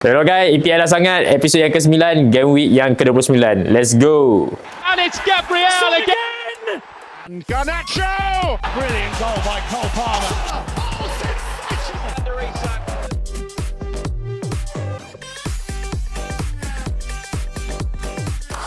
Hello guys, EPL dah sangat. Episod yang ke-9, game week yang ke-29. Let's go. And it's Gabriel again! Garnacho! Brilliant goal by Cole Palmer.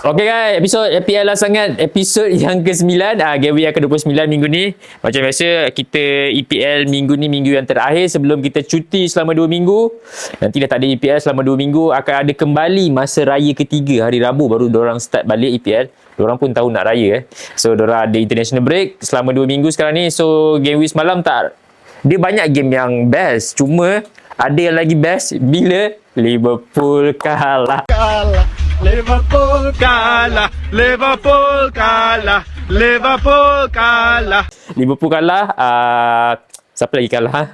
Okay guys, episod EPL lah sangat. Episod yang ke-9, uh, week yang ke-29 minggu ni. Macam biasa, kita EPL minggu ni minggu yang terakhir sebelum kita cuti selama 2 minggu. Nanti dah tak ada EPL selama 2 minggu. Akan ada kembali masa raya ketiga. Hari Rabu baru orang start balik EPL. Diorang pun tahu nak raya eh. So, diorang ada international break selama 2 minggu sekarang ni. So, week semalam tak... Dia banyak game yang best. Cuma, ada yang lagi best bila Liverpool kalah. Kalah, Liverpool kalah, Liverpool kalah, Liverpool kalah. Liverpool kalah. Uh, siapa lagi kalah? ha?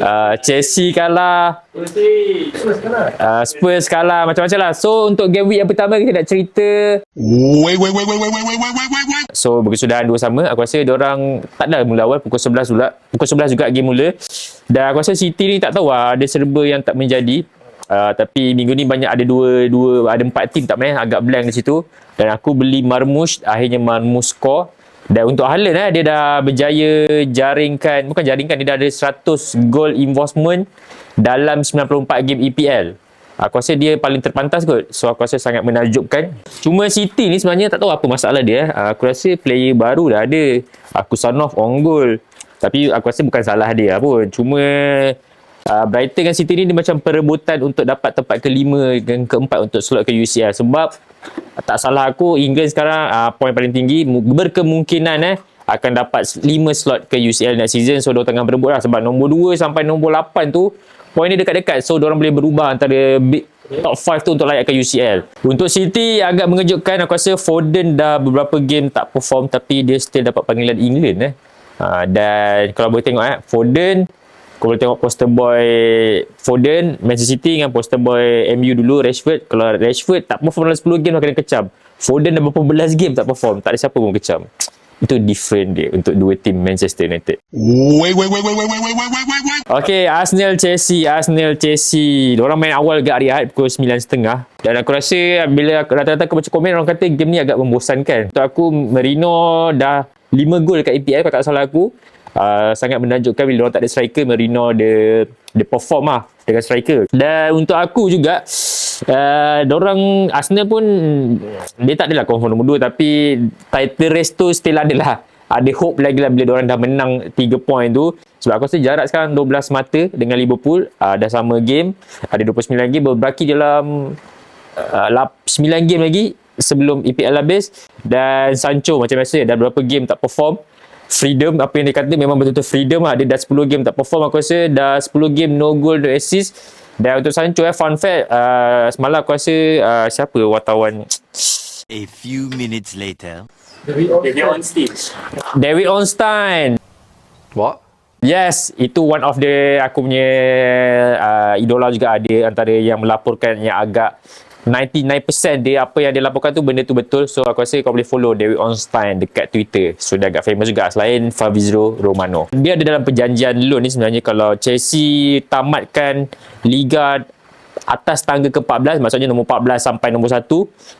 Uh, Chelsea kalah. Uh, Spurs kalah. Macam-macam lah. So, untuk game week yang pertama, kita nak cerita Wait, wait, wait, wait, wait, wait, wait, wait. So berkesudahan dua sama Aku rasa orang Tak ada mula awal Pukul 11 pula Pukul 11 juga game mula Dan aku rasa City ni tak tahu lah Ada serba yang tak menjadi uh, Tapi minggu ni banyak ada dua, dua Ada empat tim tak main Agak blank di situ Dan aku beli Marmush Akhirnya Marmush score dan untuk Haaland eh, dia dah berjaya jaringkan, bukan jaringkan, dia dah ada 100 goal involvement dalam 94 game EPL. Aku rasa dia paling terpantas kot. So aku rasa sangat menakjubkan. Cuma City ni sebenarnya tak tahu apa masalah dia. eh. Aku rasa player baru dah ada. Aku son of on goal. Tapi aku rasa bukan salah dia pun. Cuma uh, Brighton dan City ni dia macam perebutan untuk dapat tempat kelima dan keempat untuk slot ke UCL. Sebab tak salah aku England sekarang uh, poin paling tinggi Mu- berkemungkinan eh akan dapat 5 slot ke UCL next season. So diorang tengah berebut lah. Sebab nombor 2 sampai nombor 8 tu poin dia dekat-dekat. So diorang boleh berubah antara big top 5 tu untuk layak ke UCL untuk City agak mengejutkan. Aku rasa Foden dah beberapa game tak perform tapi dia still dapat panggilan England eh. Uh, dan kalau boleh tengok eh Foden boleh tengok poster boy Foden, Manchester City dengan poster boy MU dulu, Rashford. Kalau Rashford tak perform dalam 10 game, dah kena kecam. Foden dah berapa belas game tak perform. Tak ada siapa pun kecam. Itu different dia untuk dua tim Manchester United. Wait, wait, wait, wait, wait, wait, wait, wait, wait, wait. Okay, Arsenal Chelsea, Arsenal Chelsea. Diorang main awal agak hari pukul 9.30. Dan aku rasa bila rata-rata aku baca komen, orang kata game ni agak membosankan. Untuk aku, Merino dah 5 gol kat EPL kalau tak salah aku. Uh, sangat menakjubkan bila orang tak ada striker, Merino dia, dia perform lah dengan striker. Dan untuk aku juga, uh, dorang Arsenal pun dia tak adalah confirm nombor 2 tapi title race tu still ada lah. Ada hope lagi lah bila diorang dah menang 3 point tu. Sebab aku rasa jarak sekarang 12 mata dengan Liverpool uh, dah sama game. Ada 29 game berbaki dalam uh, lap- 9 game lagi sebelum EPL habis. Dan Sancho macam biasa dah berapa game tak perform freedom apa yang dia kata memang betul-betul freedom lah. Dia dah 10 game tak perform aku rasa dah 10 game no goal no assist. Dan untuk Sancho eh fun fact uh, semalam aku rasa uh, siapa wartawan? A few minutes later. David Onstein What? Yes, itu one of the aku punya uh, idola juga ada antara yang melaporkan yang agak 99% dia apa yang dia laporkan tu benda tu betul. So aku rasa kau boleh follow David Onstein dekat Twitter. So dia agak famous juga selain Fabrizio Romano. Dia ada dalam perjanjian loan ni sebenarnya kalau Chelsea tamatkan liga atas tangga ke-14 maksudnya nombor 14 sampai nombor 1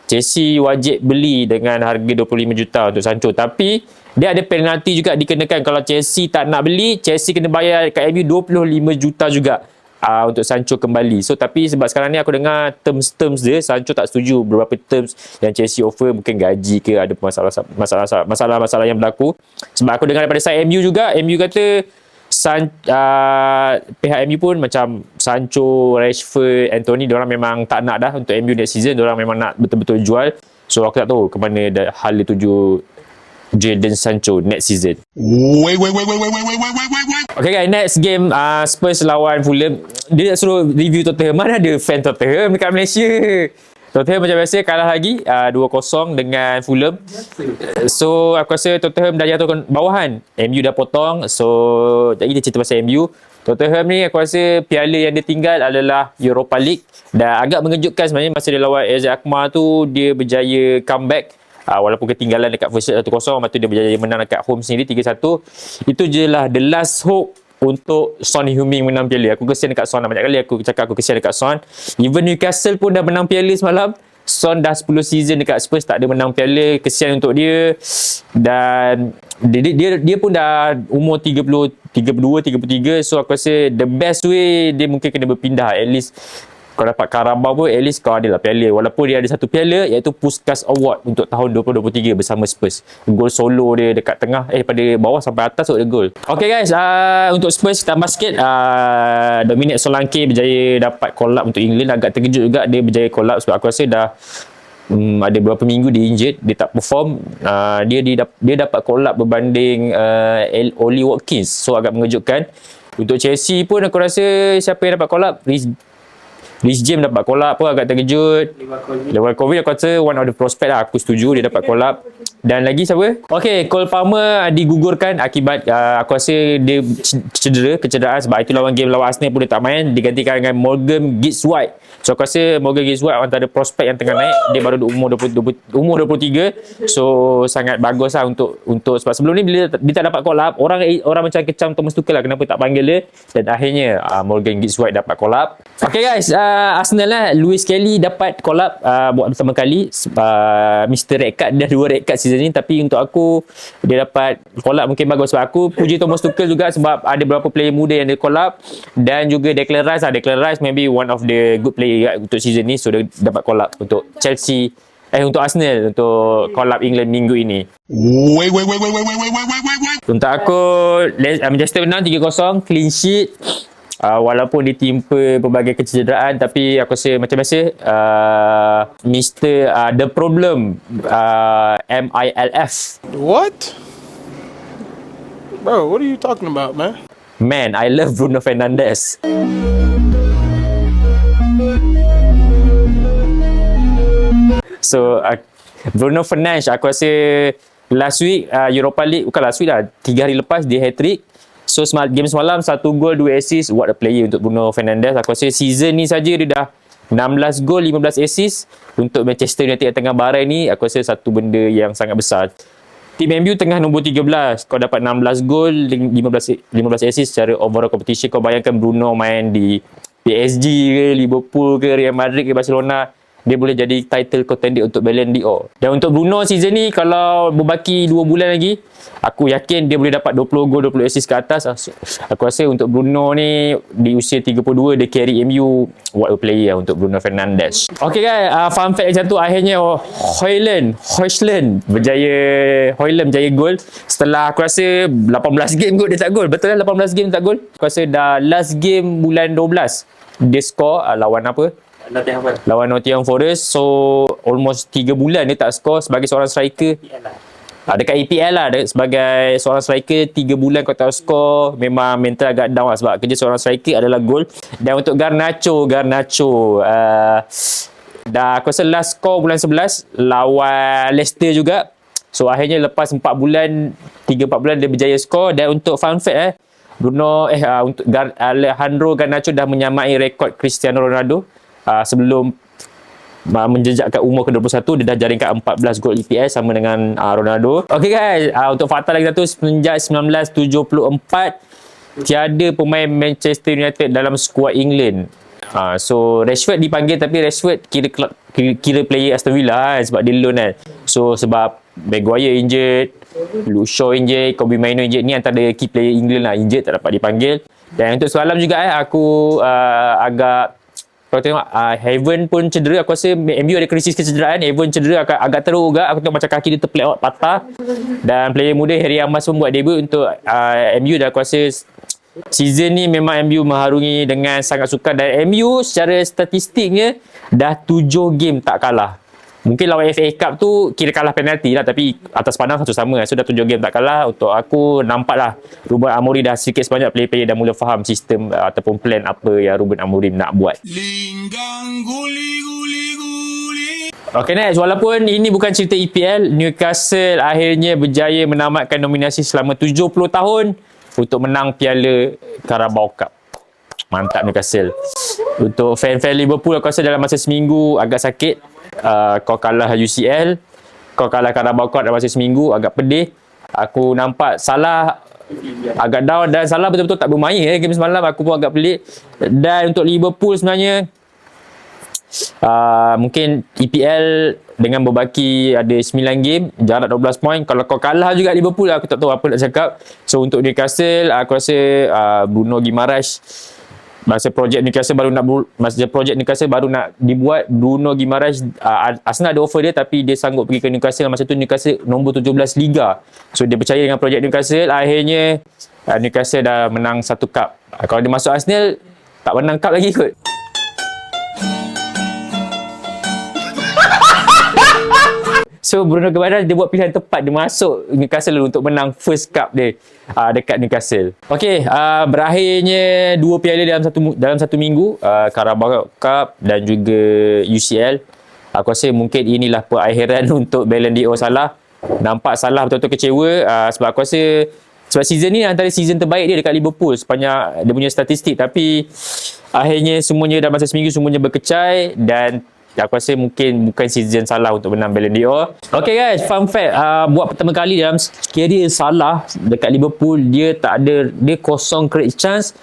Chelsea wajib beli dengan harga 25 juta untuk Sancho tapi dia ada penalti juga dikenakan kalau Chelsea tak nak beli Chelsea kena bayar kat MU 25 juta juga uh, untuk Sancho kembali. So tapi sebab sekarang ni aku dengar terms-terms dia Sancho tak setuju beberapa terms yang Chelsea offer mungkin gaji ke ada masalah masalah masalah-masalah yang berlaku. Sebab aku dengar daripada side MU juga MU kata San, uh, pihak MU pun macam Sancho, Rashford, Anthony diorang memang tak nak dah untuk MU next season. Diorang memang nak betul-betul jual. So aku tak tahu ke mana dah hal dia tuju Jadon Sancho next season Wait, wait, wait, wait, wait, wait, wait, wait, wait, wait. Okay guys, next game uh, Spurs lawan Fulham. Dia nak suruh review Tottenham. Mana ada fan Tottenham dekat Malaysia? Tottenham macam biasa kalah lagi uh, 2-0 dengan Fulham. So aku rasa Tottenham dah jatuhkan bawahan. MU dah potong. So jadi kita cerita pasal MU. Tottenham ni aku rasa piala yang dia tinggal adalah Europa League dan agak mengejutkan sebenarnya masa dia lawan AZ Alkmaar tu dia berjaya comeback uh, walaupun ketinggalan dekat first set 1-0 lepas tu dia berjaya menang dekat home sendiri 3-1 itu je lah the last hope untuk Son Heung-min menang piala. Aku kesian dekat Son lah. Banyak kali aku cakap aku kesian dekat Son. Even Newcastle pun dah menang piala semalam. Son dah 10 season dekat Spurs tak ada menang piala. Kesian untuk dia. Dan dia, dia, dia pun dah umur 30, 32, 33. So aku rasa the best way dia mungkin kena berpindah. At least kau dapat Carabao pun at least kau ada lah piala. Walaupun dia ada satu piala iaitu Puskas Award untuk tahun 2023 bersama Spurs. Gol solo dia dekat tengah eh pada bawah sampai atas ada gol. Ok guys uh, untuk Spurs tambah sikit uh, Dominic Solanke berjaya dapat call up untuk England. Agak terkejut juga dia berjaya call up sebab aku rasa dah Hmm, ada beberapa minggu dia injured dia tak perform. Uh, dia, dia dia dapat call up berbanding uh, Oli Watkins. So agak mengejutkan. Untuk Chelsea pun aku rasa siapa yang dapat call Rhys James dapat call up pun agak terkejut. Level COVID aku rasa one of the prospect lah. Aku setuju dia dapat call up. Dan lagi siapa? Okay, Cole Palmer digugurkan akibat uh, aku rasa dia cedera, kecederaan sebab itu lawan game lawan Arsenal pun dia tak main. Digantikan dengan Morgan Gibbs White. So aku rasa Morgan White antara prospek yang tengah naik. Dia baru umur 20, 20 umur 23. So sangat bagus lah untuk untuk sebab sebelum ni bila dia tak dapat call up, orang orang macam kecam Thomas Tuchel lah kenapa tak panggil dia dan akhirnya uh, Morgan White dapat call up. Okay guys, uh, Arsenal lah Louis Kelly dapat call up uh, buat pertama kali uh, Mr. Red Card dah dua red card season ni tapi untuk aku dia dapat call up mungkin bagus sebab aku puji Thomas Tuchel juga sebab ada beberapa player muda yang dia call up dan juga Declan Rice lah Declan Rice maybe one of the good player untuk season ni so dia dapat call up untuk Chelsea eh untuk Arsenal untuk call up England minggu ini Wait, wait, wait, wait, wait, wait, wait, wait, wait, wait, wait. untuk aku Manchester menang 3-0 clean sheet uh, walaupun ditimpa pelbagai kecederaan tapi aku rasa macam biasa uh, Mr. Uh, The Problem uh, MILF What? Bro, what are you talking about, man? Man, I love Bruno Fernandes So uh, Bruno Fernandes aku rasa last week uh, Europa League bukan last week lah 3 hari lepas dia hat-trick So semal, game semalam satu gol dua assist what a player untuk Bruno Fernandes. Aku rasa season ni saja dia dah 16 gol 15 assist untuk Manchester United yang tengah barai ni aku rasa satu benda yang sangat besar. Tim MU tengah nombor 13. Kau dapat 16 gol 15 15 assist secara overall competition. Kau bayangkan Bruno main di PSG ke Liverpool ke Real Madrid ke Barcelona dia boleh jadi title contender untuk Ballon d'Or. Dan untuk Bruno season ni kalau berbaki 2 bulan lagi, aku yakin dia boleh dapat 20 gol 20 assist ke atas. Aku rasa untuk Bruno ni di usia 32 dia carry MU what a player untuk Bruno Fernandes. Okay guys, uh, fun fact macam tu akhirnya Hoyland, Hoyland berjaya Hoyland berjaya gol setelah aku rasa 18 game kot dia tak gol. Betul lah 18 game tak gol? Aku rasa dah last game bulan 12 dia score uh, lawan apa? Nottingham Forest. lawan Nottingham Forest so almost 3 bulan dia tak score sebagai seorang striker. Ha, dekat EPL lah de- sebagai seorang striker 3 bulan kau tak score memang mental agak down lah sebab kerja seorang striker adalah gol dan untuk Garnacho Garnacho uh, dah aku rasa last score bulan 11 lawan Leicester juga. So akhirnya lepas 4 bulan 3-4 bulan dia berjaya score. Dan untuk fun fact eh Bruno eh uh, untuk Gar- Alejandro Garnacho dah menyamai rekod Cristiano Ronaldo uh, sebelum uh, menjejakkan umur ke-21 dia dah jaringkan 14 gol EPL sama dengan uh, Ronaldo. Okay guys, uh, untuk fakta lagi satu semenjak 1974 tiada pemain Manchester United dalam skuad England. Uh, so Rashford dipanggil tapi Rashford kira kira, kira player Aston Villa kan, sebab dia loan kan. So sebab Maguire injured, Luke Shaw injured, Kobe Mainoo injured ni antara key player England lah injured tak dapat dipanggil. Dan untuk semalam juga eh aku uh, agak kalau tengok uh, Heaven pun cedera. Aku rasa MU ada krisis kecederaan Heaven cedera agak, agak teruk juga. Aku tengok macam kaki dia terpelek patah. Dan player muda Harry Amas pun buat debut untuk uh, MU dan aku rasa season ni memang MU mengharungi dengan sangat sukar dan MU secara statistiknya dah 7 game tak kalah Mungkin lawan FA Cup tu kira kalah penalti lah tapi atas pandang satu sama so dah 7 game tak kalah untuk aku nampak lah Ruben Amorim dah sikit sebanyak player-player dah mula faham sistem uh, ataupun plan apa yang Ruben Amorim nak buat Linggang guli guli guli. Okay next, walaupun ini bukan cerita EPL, Newcastle akhirnya berjaya menamatkan nominasi selama 70 tahun untuk menang piala Carabao Cup. Mantap Newcastle. Untuk fan-fan Liverpool, aku rasa dalam masa seminggu agak sakit. Uh, kau kalah UCL, kau kalah Carabao Cup dalam masa seminggu, agak pedih. Aku nampak salah agak down. Dan Salah betul-betul tak bermain eh game semalam. Aku pun agak pelik. Dan untuk Liverpool sebenarnya uh, mungkin EPL dengan berbaki ada 9 game jarak 12 poin kalau kau kalah juga Liverpool aku tak tahu apa nak cakap. So untuk Newcastle aku rasa uh, Bruno Guimaraes masa projek Newcastle baru nak masa projek Newcastle baru nak dibuat Bruno Guimaraes uh, Arsenal ada offer dia tapi dia sanggup pergi ke Newcastle. Masa tu Newcastle nombor 17 liga. So dia percaya dengan projek Newcastle. Akhirnya uh, Newcastle dah menang satu cup. Uh, kalau dia masuk Arsenal tak menang cup lagi kot So Bruno Guimaraes dia buat pilihan tepat dia masuk Newcastle untuk menang first cup dia uh, dekat Newcastle. Okey, uh, berakhirnya dua piala dalam satu dalam satu minggu, uh, Carabao Cup dan juga UCL. Aku rasa mungkin inilah perakhiran untuk Ballon d'Or Salah. Nampak Salah betul-betul kecewa uh, sebab aku rasa sebab season ni antara season terbaik dia dekat Liverpool sepanjang dia punya statistik tapi akhirnya semuanya dalam masa seminggu semuanya berkecai dan aku rasa mungkin bukan season Salah untuk menang Ballon d'Or. Okay guys, fun fact uh, buat pertama kali dalam career Salah dekat Liverpool dia tak ada dia kosong create chance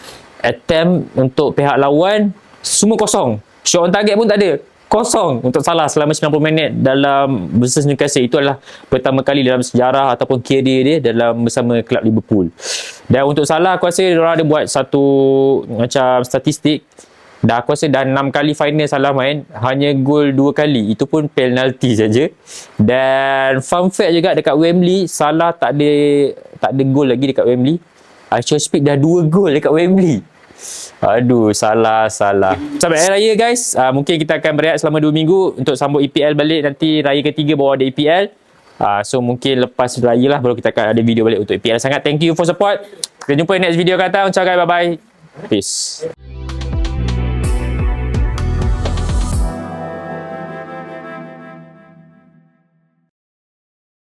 attempt untuk pihak lawan semua kosong. Shot on target pun tak ada. Kosong untuk Salah selama 90 minit dalam versus Newcastle. Itu adalah pertama kali dalam sejarah ataupun career dia dalam bersama kelab Liverpool. Dan untuk Salah aku rasa dia ada buat satu macam statistik Dah aku rasa dah 6 kali final salah main Hanya gol 2 kali Itu pun penalty saja Dan fun fact juga dekat Wembley Salah tak ada Tak ada gol lagi dekat Wembley Actual speed dah 2 gol dekat Wembley Aduh, salah, salah. Sampai hari raya guys, uh, mungkin kita akan berehat selama 2 minggu untuk sambut EPL balik nanti raya ketiga baru ada EPL. Uh, so mungkin lepas raya lah baru kita akan ada video balik untuk EPL. Sangat thank you for support. Kita jumpa next video kata. Ucapkan bye-bye. Peace.